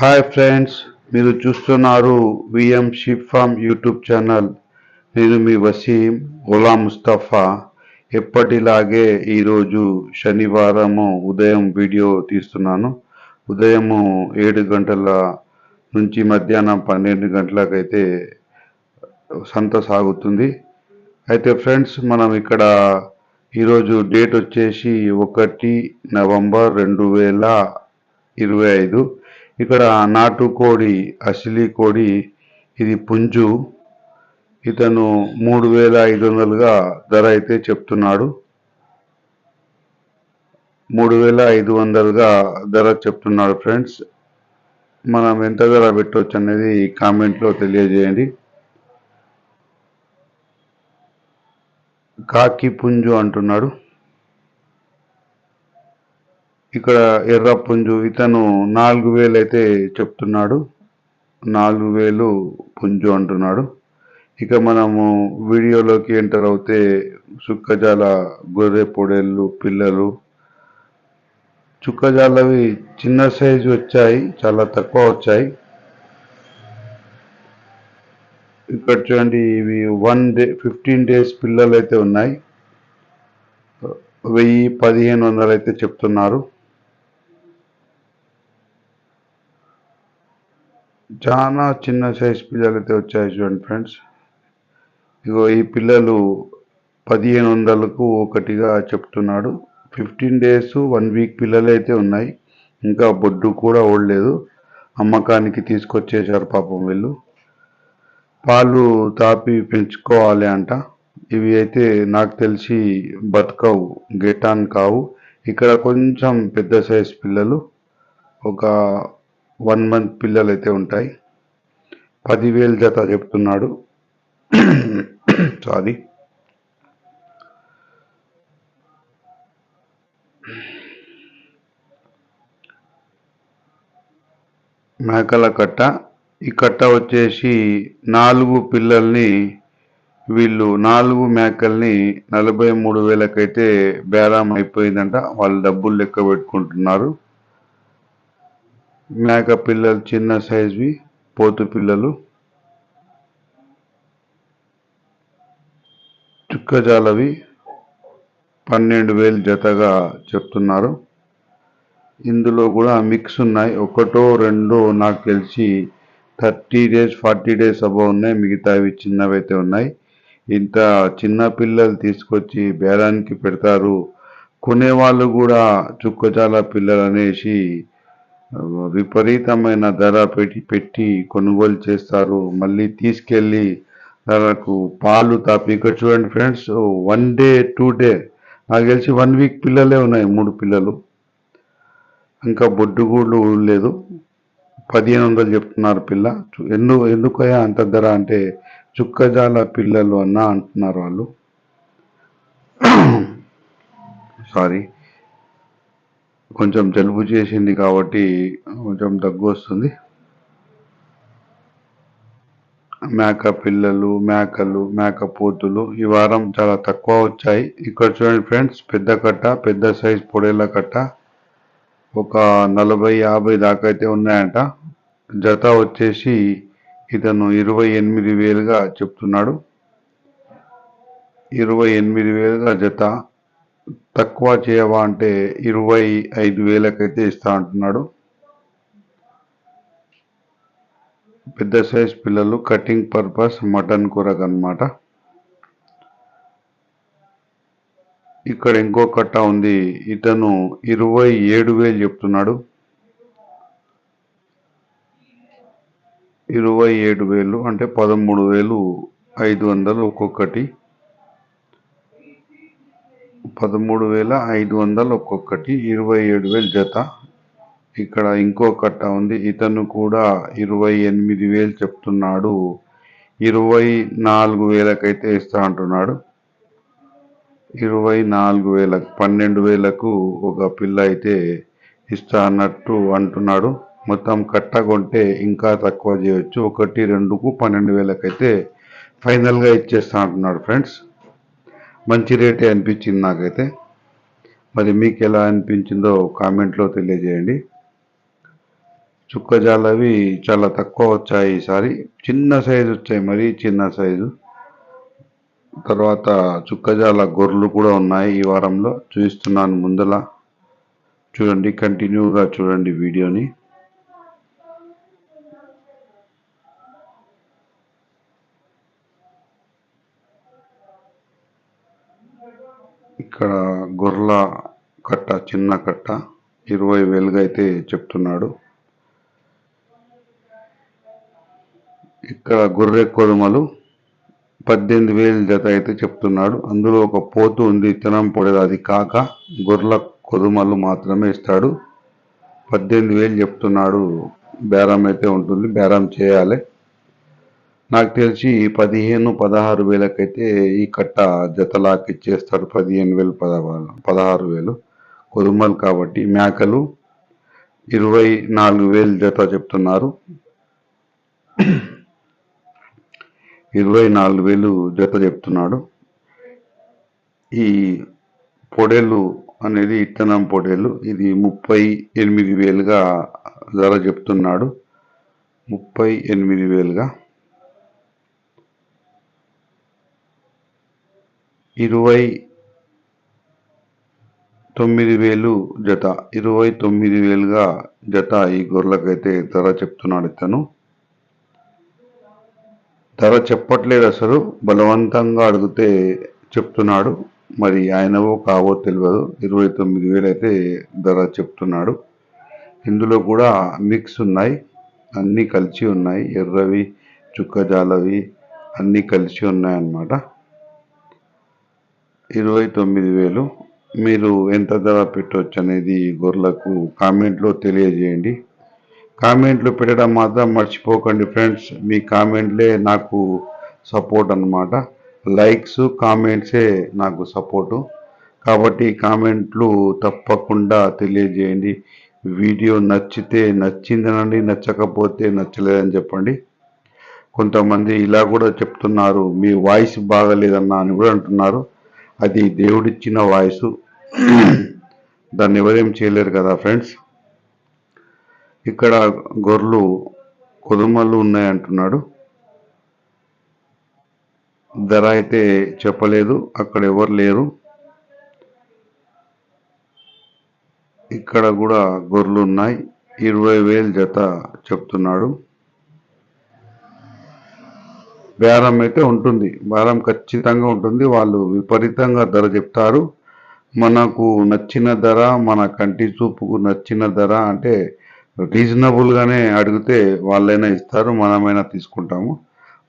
Hi friends మీరు చూస్తున్నారు VM sheep farm YouTube channel. నేను మీ వసీం గులాం ముస్తఫా. ఎప్పటిలాగే ఈరోజు శనివారము ఉదయం వీడియో తీస్తున్నాను. ఉదయము ఏడు గంటల నుంచి మధ్యాహ్నం పన్నెండు గంటలకైతే సంత సాగుతుంది. అయితే ఫ్రెండ్స్ మనం ఇక్కడ ఈరోజు డేట్ వచ్చేసి ఒకటి నవంబర్ రెండు వేల ఇరవై ఐదు. ఇక్కడ నాటుకోడి అసిలి కోడి ఇది పుంజు. ఇతను మూడు వేల ఐదు వందలుగా ధర అయితే చెప్తున్నాడు. మూడు వేల ఐదు వందలుగా ధర చెప్తున్నాడు ఫ్రెండ్స్. మనం ఎంత ధర పెట్టవచ్చు అనేది కామెంట్లో తెలియజేయండి. కాకి పుంజు అంటున్నాడు. ఇక్కడ ఎర్ర పుంజు ఇతను నాలుగు వేలు అయితే చెప్తున్నాడు. నాలుగు వేలు పుంజు అంటున్నాడు. ఇక మనము వీడియోలోకి ఎంటర్ అవుతే చుక్కజాల గొర్రె పొడేళ్ళు పిల్లలు. చుక్కజాలవి చిన్న సైజు వచ్చాయి చాలా తక్కువ వచ్చాయి. ఇక్కడ చూడండి ఇవి వన్ డే ఫిఫ్టీన్ డేస్ పిల్లలు అయితే ఉన్నాయి. వెయ్యి పదిహేను వందలు అయితే చెప్తున్నారు. చాలా చిన్న సైజ్ పిల్లలు అయితే వచ్చాయి చూడండి ఫ్రెండ్స్ ఇగో ఈ పిల్లలు పదిహేను వందలకు ఒకటిగా చెప్తున్నాడు. ఫిఫ్టీన్ డేస్ వన్ వీక్ పిల్లలు అయితే ఉన్నాయి. ఇంకా బొడ్డు కూడా ఓడలేదు. అమ్మకానికి తీసుకొచ్చేసారు పాపం వీళ్ళు. పాలు తాపి పెంచుకోవాలి అంట. ఇవి అయితే నాకు తెలిసి బతకవు గెటాన్ కావు. ఇక్కడ కొంచెం పెద్ద సైజ్ పిల్లలు. ఒక వన్ మంత్ పిల్లలు అయితే ఉంటాయి. పదివేల జత చెప్తున్నాడు. సారీ. మేకల కట్ట. ఈ కట్ట వచ్చేసి నాలుగు పిల్లల్ని వీళ్ళు నాలుగు మేకల్ని నలభై మూడు వేలకైతే బేరం అయిపోయిందంట. వాళ్ళు డబ్బులు లెక్క పెట్టుకుంటున్నారు. మేక పిల్లలు చిన్న సైజ్వి పోతు పిల్లలు. చుక్కజాలవి పన్నెండు వేలు జతగా చెప్తున్నారు. ఇందులో కూడా మిక్స్ ఉన్నాయి. ఒకటో రెండో నాకు తెలిసి thirty days forty days above ఉన్నాయి. మిగతావి చిన్నవి అయితే ఉన్నాయి. ఇంత చిన్న పిల్లలు తీసుకొచ్చి బేరానికి పెడతారు. కొనేవాళ్ళు కూడా చుక్కజాల పిల్లలు అనేసి విపరీతమైన ధర పెట్టి పెట్టి కొనుగోలు చేస్తారు. మళ్ళీ తీసుకెళ్ళి ధరకు పాలు తాపి ఇక్కడ చూడండి friends one day two day నాకు తెలిసి వన్ వీక్ పిల్లలే ఉన్నాయి మూడు పిల్లలు. ఇంకా బొడ్డు కూడా లేదు. పదిహేను వందలు చెప్తున్నారు పిల్ల. ఎందుకు ఎందుకయ్యా అంత ధర అంటే చుక్కజాల పిల్లలు అన్న అంటున్నారు వాళ్ళు. సారీ కొంచెం జలుబు చేసింది కాబట్టి కొంచెం దగ్గు వస్తుంది. మేక పిల్లలు మేకలు మేక పోతులు ఈ వారం చాలా తక్కువ వచ్చాయి. ఇక్కడ చూడండి ఫ్రెండ్స్ పెద్ద కట్ట పెద్ద సైజ్ పొడేళ్ళ కట్ట ఒక నలభై యాభై దాకా అయితే ఉన్నాయంట. జత వచ్చేసి ఇతను ఇరవై ఎనిమిది వేలుగా చెప్తున్నాడు. ఇరవై ఎనిమిది వేలుగా జత. తక్కువ చేయవా అంటే ఇరవై ఐదు వేలకైతే ఇస్తా అంటున్నాడు. పెద్ద సైజ్ పిల్లలు కటింగ్ పర్పస్ మటన్ కూరకు అనమాట ఇక్కడ ఇంకో కట్ట ఉంది ఇతను ఇరవై ఏడు వేలు చెప్తున్నాడు. ఇరవై ఏడు వేలు అంటే పదమూడు వేలు ఐదు వందలు ఒక్కొక్కటి. పదమూడు వేల ఐదు వందలు ఒక్కొక్కటి ఇరవై ఏడు వేలు జత. ఇక్కడ ఇంకో కట్ట ఉంది. ఇతను కూడా ఇరవై ఎనిమిది వేలు చెప్తున్నాడు. ఇరవై నాలుగు వేలకైతే ఇస్తా అంటున్నాడు. ఇరవై నాలుగు వేలకు పన్నెండు వేలకు ఒక పిల్ల అయితే ఇస్తా అన్నట్టు అంటున్నాడు. మొత్తం కట్ట కొంటే ఇంకా తక్కువ చేయొచ్చు. ఒకటి రెండుకు పన్నెండు వేలకైతే ఫైనల్గా ఇచ్చేస్తా అంటున్నాడు ఫ్రెండ్స్. మంచి రేటే అనిపించింది నాకైతే. మరి మీకు ఎలా అనిపించిందో కామెంట్లో తెలియజేయండి. చుక్కజాలవి చాలా తక్కువ వచ్చాయి ఈసారి. చిన్న సైజు వచ్చాయి మరీ చిన్న సైజు. తర్వాత చుక్కజాల గొర్రెలు కూడా ఉన్నాయి ఈ వారంలో. చూపిస్తున్నాను ముందల. చూడండి కంటిన్యూగా చూడండి వీడియోని. ఇక్కడ గొర్రెల కట్ట చిన్న కట్ట ఇరవై వేలుగా అయితే చెప్తున్నాడు. ఇక్కడ గొర్రె కొదుమలు పద్దెనిమిది వేలు జత అయితే చెప్తున్నాడు. అందులో ఒక పోతు ఉంది తినం పొడేది. అది కాక గొర్రెల కొదుమలు మాత్రమే ఇస్తాడు. పద్దెనిమిది వేలు చెప్తున్నాడు. బేరం అయితే ఉంటుంది. బేరం చేయాలి. నాకు తెలిసి పదిహేను పదహారు వేలకైతే ఈ కట్ట జతలాకి ఇచ్చేస్తారు. పదిహేను వేలు పదహారు పదహారు వేలు. కొదుమలు కాబట్టి మేకలు ఇరవై నాలుగు వేలు జత చెప్తున్నారు. ఇరవై నాలుగు వేలు జత చెప్తున్నాడు. ఈ పొడేలు అనేది ఇత్తనం పొడేలు. ఇది ముప్పై ఎనిమిది వేలుగా ధర చెప్తున్నాడు. ముప్పై ఎనిమిది వేలుగా. ఇరవై తొమ్మిది వేలు జత. ఇరవై తొమ్మిది వేలుగా జత ఈ గొర్రెలకైతే ధర చెప్తున్నాడు ఇతను. ధర చెప్పట్లేదు అసలు. బలవంతంగా అడిగితే చెప్తున్నాడు. మరి ఆయనవో కావో తెలియదు. ఇరవై తొమ్మిది వేలు అయితే ధర చెప్తున్నాడు. ఇందులో కూడా మిక్స్ ఉన్నాయి. అన్నీ కలిసి ఉన్నాయి. ఎర్రవి చుక్కజాలవి అన్నీ కలిసి ఉన్నాయన్నమాట. ఇరవై తొమ్మిది వేలు. మీరు ఎంత ధర పెట్టవచ్చు అనేది గొర్రెలకు కామెంట్లో తెలియజేయండి. కామెంట్లు పెట్టడం మాత్రం మర్చిపోకండి ఫ్రెండ్స్. మీ కామెంట్లే నాకు సపోర్ట్ అనమాట లైక్స్ కామెంట్సే నాకు సపోర్టు. కాబట్టి కామెంట్లు తప్పకుండా తెలియజేయండి. వీడియో నచ్చితే నచ్చిందనండి నచ్చకపోతే నచ్చలేదని చెప్పండి. కొంతమంది ఇలా కూడా చెప్తున్నారు మీ వాయిస్ బాగలేదన్నా అని కూడా అంటున్నారు. అది దేవుడిచ్చిన వాయిస్. దాన్ని ఎవరేం చేయలేరు కదా ఫ్రెండ్స్? ఇక్కడ గొర్రెలు కొదుమలు ఉన్నాయి అంటున్నాడు ధర అయితే చెప్పలేదు అక్కడ ఎవరు లేరు. ఇక్కడ కూడా గొర్రెలు ఉన్నాయి. ఇరవై వేలు జత చెప్తున్నాడు. బేరం అయితే ఉంటుంది. బేరం ఖచ్చితంగా ఉంటుంది. వాళ్ళు విపరీతంగా ధర చెప్తారు. మనకు నచ్చిన ధర మన కంటి చూపుకు నచ్చిన ధర అంటే రీజనబుల్గానే అడిగితే వాళ్ళైనా ఇస్తారు. మనమైనా తీసుకుంటాము.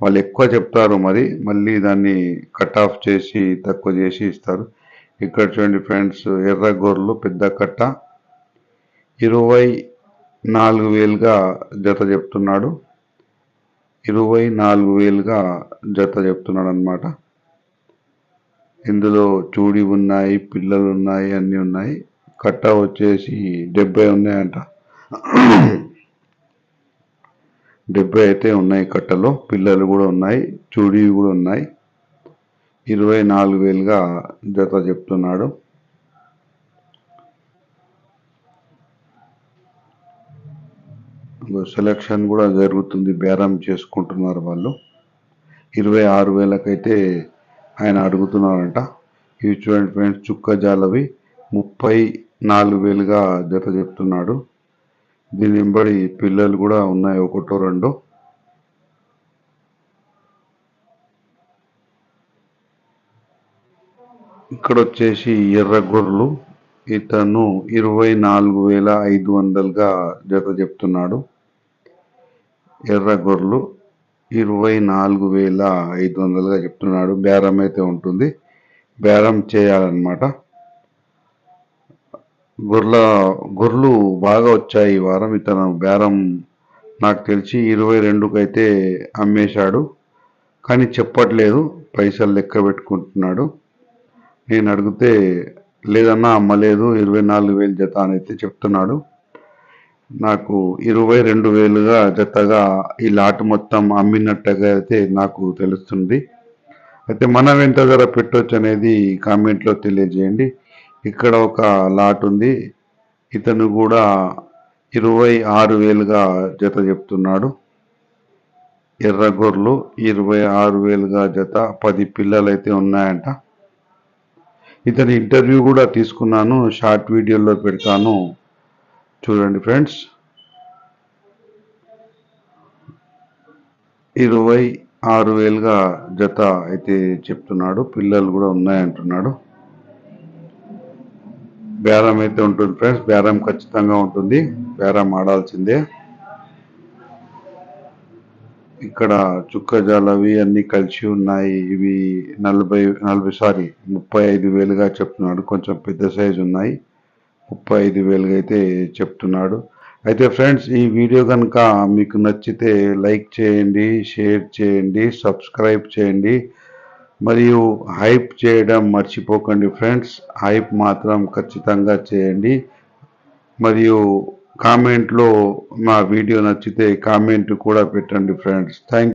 వాళ్ళు ఎక్కువ చెప్తారు మరి. మళ్ళీ దాన్ని కట్ ఆఫ్ చేసి తక్కువ చేసి ఇస్తారు. ఇక్కడ చూడండి ఫ్రెండ్స్ ఎర్ర గొర్రెలు పెద్ద కట్ట. ఇరవై నాలుగు వేలుగా జత చెప్తున్నాడు. ఇరవై నాలుగు వేలుగా జత చెప్తున్నాడు అనమాట ఇందులో చూడి ఉన్నాయి పిల్లలు ఉన్నాయి అన్నీ ఉన్నాయి. కట్ట వచ్చేసి డెబ్బై ఉన్నాయంట. డెబ్బై అయితే ఉన్నాయి కట్టలో. పిల్లలు కూడా ఉన్నాయి చూడీవి కూడా ఉన్నాయి. ఇరవై నాలుగు వేలుగా జత చెప్తున్నాడు. సెలక్షన్ కూడా జరుగుతుంది. బేరం చేసుకుంటున్నారు వాళ్ళు. ఇరవై ఆరు వేలకైతే ఆయన అడుగుతున్నారంట ఇవి చూడండి ఫ్రెండ్స్ చుక్క జాలవి ముప్పై నాలుగు వేలుగా జత చెప్తున్నాడు. దీని వెంబడి పిల్లలు కూడా ఉన్నాయి ఒకటో రెండో. ఇక్కడ వచ్చేసి ఎర్ర గొర్రెలు ఇతను ఇరవై నాలుగు వేల ఐదు వందలుగా జత చెప్తున్నాడు. ఎర్ర గొర్రెలు ఇరవై నాలుగు వేల ఐదు వందలుగా చెప్తున్నాడు. బేరం అయితే ఉంటుంది. బేరం చేయాలన్నమాట. గొర్రెల గొర్రెలు బాగా వచ్చాయి ఈ వారం. ఇతను బేరం నాకు తెలిసి ఇరవై రెండుకైతే అమ్మేశాడు. కానీ చెప్పట్లేదు. పైసలు లెక్క పెట్టుకుంటున్నాడు. నేను అడిగితే లేదన్నా అమ్మలేదు. ఇరవై నాలుగు వేలు జత అని అయితే చెప్తున్నాడు. నాకు ఇరవై రెండు వేలుగా జతగా ఈ లాట్ మొత్తం అమ్మినట్టుగా అయితే నాకు తెలుస్తుంది. అయితే మనం ఎంత ధర పెట్టొచ్చు అనేది కామెంట్లో తెలియజేయండి. ఇక్కడ ఒక లాట్ ఉంది. ఇతను కూడా ఇరవై ఆరు వేలుగా జత చెప్తున్నాడు. ఎర్రగొర్రెలు ఇరవై ఆరు వేలుగా జత పది పిల్లలు అయితే ఉన్నాయంట. ఇతని ఇంటర్వ్యూ కూడా తీసుకున్నాను షార్ట్ వీడియోలో పెడతాను. చూడండి ఫ్రెండ్స్. ఇరవై ఆరు వేలుగా జత అయితే చెప్తున్నాడు. పిల్లలు కూడా ఉన్నాయంటున్నాడు. బేరం అయితే ఉంటుంది ఫ్రెండ్స్. బేరం ఖచ్చితంగా ఉంటుంది. బేరం ఆడాల్సిందే. ఇక్కడ చుక్కజాలవి అన్ని కలిసి ఉన్నాయి. ఇవి నలభై నలభై సారీ ముప్పై ఐదు వేలుగా చెప్తున్నాడు. కొంచెం పెద్ద సైజు ఉన్నాయి. ముప్పై ఐదు వేలుగా అయితే చెప్తున్నాడు. అయితే ఫ్రెండ్స్ ఈ వీడియో కనుక మీకు నచ్చితే లైక్ చేయండి షేర్ చేయండి సబ్స్క్రైబ్ చేయండి. మరియు హైప్ చేయడం మర్చిపోకండి ఫ్రెండ్స్. హైప్ మాత్రం ఖచ్చితంగా చేయండి. మరియు కామెంట్లో మా వీడియో నచ్చితే కామెంట్ కూడా పెట్టండి ఫ్రెండ్స్. థ్యాంక్